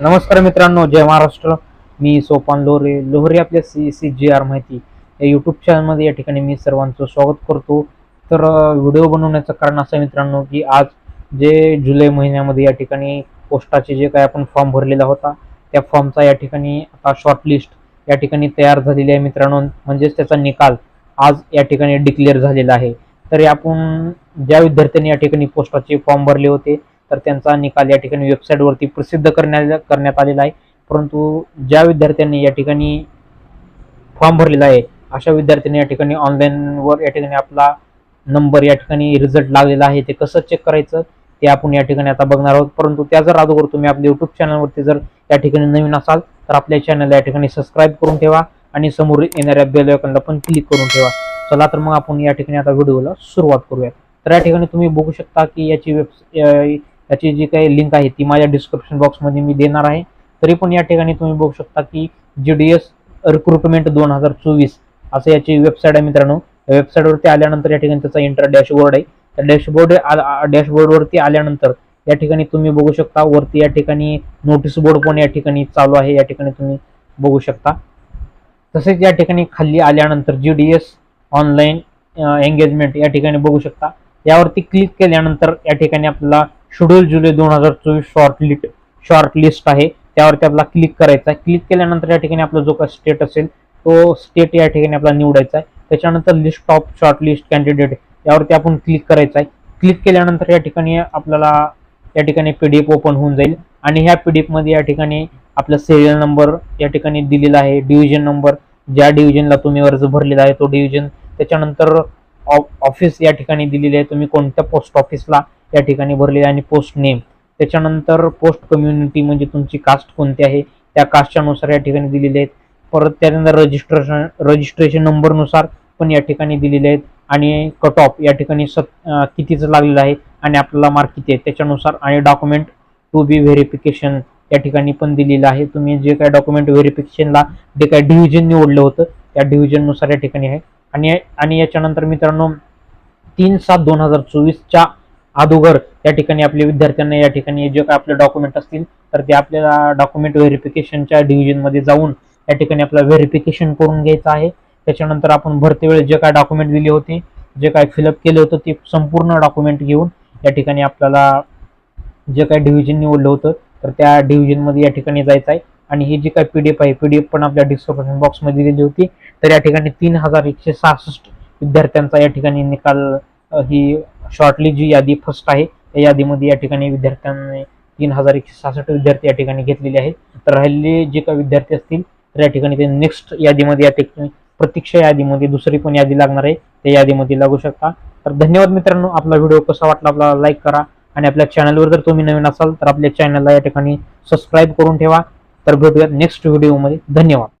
नमस्कार मित्रांनो जय महाराष्ट्र. मी सोपान लोहरे लोहरे आपल्या सी सी जी आर माहिती. या यूट्यूब चॅनलमध्ये या ठिकाणी मी सर्वांचं स्वागत करतो. तर व्हिडिओ बनवण्याचं कारण असं मित्रांनो की आज जे जुलै महिन्यामध्ये या ठिकाणी पोस्टाचे जे काय आपण फॉर्म भरलेला होता त्या फॉर्मचा या ठिकाणी आता शॉर्टलिस्ट या ठिकाणी तयार झालेली आहे मित्रांनो. म्हणजेच त्याचा निकाल आज या ठिकाणी डिक्लेअर झालेला आहे. तर आपण ज्या विद्यार्थ्यांनी या ठिकाणी पोस्टाचे फॉर्म भरले होते तर त्यांचा निकाल या ठिकाणी वेबसाईटवरती प्रसिद्ध करण्यात करण्यात आलेला आहे परंतु ज्या विद्यार्थ्यांनी या ठिकाणी फॉर्म भरलेला आहे अशा विद्यार्थ्यांनी या ठिकाणी ऑनलाईनवर या ठिकाणी आपला नंबर या ठिकाणी रिझल्ट लागलेला आहे ते कसं चेक करायचं ते आपण या ठिकाणी आता बघणार आहोत परंतु त्या जर अगोदर तुम्ही आपल्या युट्यूब चॅनलवरती जर या ठिकाणी नवीन असाल तर आपल्या चॅनलला या ठिकाणी सबस्क्राईब करून ठेवा आणि समोर येणाऱ्या बेल आयकॉनला पण क्लिक करून ठेवा चला तर मग आपण या ठिकाणी आता व्हिडिओला सुरुवात करूया तर या ठिकाणी तुम्ही बघू शकता की याची वेब त्याची जी काही लिंक आहे ती माझ्या डिस्क्रिप्शन बॉक्समध्ये मी देणार आहे. तरी पण या ठिकाणी तुम्ही बघू शकता की जी डी एस रिक्रुटमेंट दोन हजार चोवीस असं याची वेबसाईट आहे मित्रांनो. या वेबसाईटवरती आल्यानंतर या ठिकाणी त्याचा इंटर डॅशबोर्ड आहे. त्या डॅशबोर्ड डॅशबोर्डवरती आल्यानंतर या ठिकाणी तुम्ही बघू शकता वरती या ठिकाणी नोटीस बोर्ड पण या ठिकाणी चालू आहे. या ठिकाणी तुम्ही बघू शकता. तसेच या ठिकाणी खाली आल्यानंतर G D S online engagement या ठिकाणी बघू शकता. यावरती क्लिक केल्यानंतर या ठिकाणी आपल्याला शेड्यूल जुलै दोन हजार चोवीस शॉर्ट लिट शॉर्ट लिस्ट आहे. त्यावरती आपला क्लिक करायचा आहे. क्लिक केल्यानंतर या ठिकाणी आपला जो काही स्टेट असेल तो स्टेट या ठिकाणी आपला निवडायचा आहे. त्याच्यानंतर list of short list candidate यावरती आपण क्लिक करायचं आहे. क्लिक केल्यानंतर या ठिकाणी आपल्याला या ठिकाणी पी डी ओपन होऊन जाईल. आणि ह्या पी डी या ठिकाणी आपला सिरियल नंबर या ठिकाणी दिलेला आहे. डिव्हिजन नंबर ज्या डिव्हिजनला तुम्ही अर्ज भरलेला आहे तो डिव्हिजन त्याच्यानंतर ऑफिस या ठिकाणी दिलेले आहे. तुम्ही कोणत्या पोस्ट ऑफिसला या ठिकाणी भरलेली आणि पोस्ट नेम त्याच्यानंतर पोस्ट कम्युनिटी म्हणजे तुमची कास्ट कोणती आहे? त्या कास्टच्या नुसार या ठिकाणी दिलेले आहेत. परत त्यानंतर रजिस्ट्रेशन रजिस्ट्रेशन नंबरनुसार पण या ठिकाणी दिलेले आहेत. आणि कट ऑफ या ठिकाणी सत कितीचं लागलेलं आहे आणि आपल्याला मार्क किती आहे त्याच्यानुसार आणि डॉक्युमेंट टू बी व्हेरिफिकेशन या ठिकाणी पण दिलेलं आहे. तुम्ही जे काय डॉक्युमेंट व्हेरिफिकेशनला जे काय डिव्हिजन निवडलं होतं त्या डिव्हिजननुसार या ठिकाणी आहे. आणि आणि याच्यानंतर मित्रांनो तीन सात दोन हजार चोवीसच्या अगोदर या ठिकाणी आपल्या विद्यार्थ्यांना या ठिकाणी जे काय आपले डॉक्युमेंट असतील तर ते आपल्याला डॉक्युमेंट व्हेरिफिकेशनच्या डिव्हिजनमध्ये जाऊन या ठिकाणी आपलं व्हेरिफिकेशन करून घ्यायचं आहे. त्याच्यानंतर आपण भरते वेळेस जे काय डॉक्युमेंट दिले होते जे काय फिलअप केले होतं ते संपूर्ण डॉक्युमेंट घेऊन या ठिकाणी आपल्याला जे काय डिव्हिजन निवडलं होतं तर त्या डिव्हिजनमध्ये या ठिकाणी जायचं आहे. आणि ही जी काय पी डी एफ आहे पी डी एफ पण आपल्या डिस्क्रिप्शन बॉक्समध्ये दिलेली होती. तर या ठिकाणी तीन हजार एकशे सहासष्ट विद्यार्थ्यांचा या ठिकाणी निकाल ही शॉर्टली जी यादी फर्स्ट आहे त्या यादीमध्ये या ठिकाणी विद्यार्थ्यांनी तीन हजार एकशे सहासष्ट विद्यार्थी या ठिकाणी घेतलेले आहेत. तर राहिलेले जे काही विद्यार्थी असतील तर या ठिकाणी ते नेक्स्ट यादीमध्ये या ठिकाणी प्रतीक्षा यादीमध्ये दुसरी पण यादी लागणार आहे. त्या यादीमध्ये लागू शकता. तर धन्यवाद मित्रांनो. आपला व्हिडिओ कसा वाटला आपला लाईक करा. आणि आपल्या चॅनलवर जर तुम्ही नवीन असाल तर आपल्या चॅनलला या ठिकाणी सबस्क्राईब करून ठेवा. तर भेटूयात नेक्स्ट व्हिडिओमध्ये धन्यवाद.